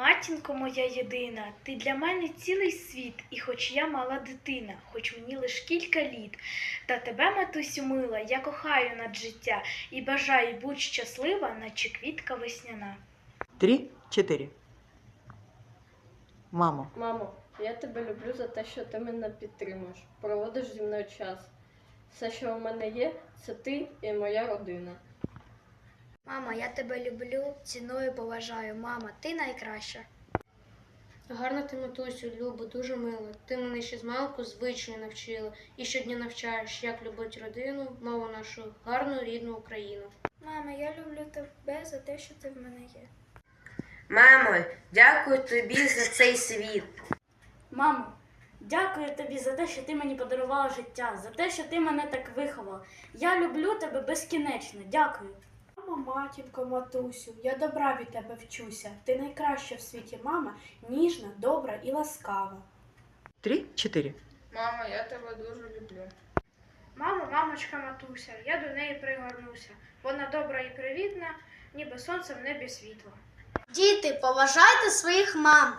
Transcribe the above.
Матінко моя єдина, ти для мене цілий світ, і хоч я мала дитина, хоч мені лиш кілька літ, та тебе, матусю мила, я кохаю над життя і бажаю будь щаслива, наче квітка весняна. Три, чотири. Мамо, Мамо, я тебе люблю за те, що ти мене підтримуєш, проводиш зі мною час. Все, що в мене є, це ти і моя родина. Мама, я тебе люблю, ціную, поважаю. Мама, ти найкраща. Гарна ти, матусю, Любо, дуже мила. Ти мене ще з малку звичайно навчила і щодня навчаєш, як любити родину, мову нашу гарну рідну Україну. Мама, я люблю тебе за те, що ти в мене є. Мамо, дякую тобі за цей світ. Мамо, дякую тобі за те, що ти мені подарувала життя, за те, що ти мене так виховала. Я люблю тебе безкінечно. Дякую. Мамо, матінко, матусю, я добра від тебе вчуся. Ти найкраща в світі мама, ніжна, добра і ласкава. три, чотири. Мамо, я тебе дуже люблю. Мамо, мамочка, матуся, я до неї пригорнуся. Вона добра і привітна, ніби сонце в небі світло. Діти, поважайте своїх мам.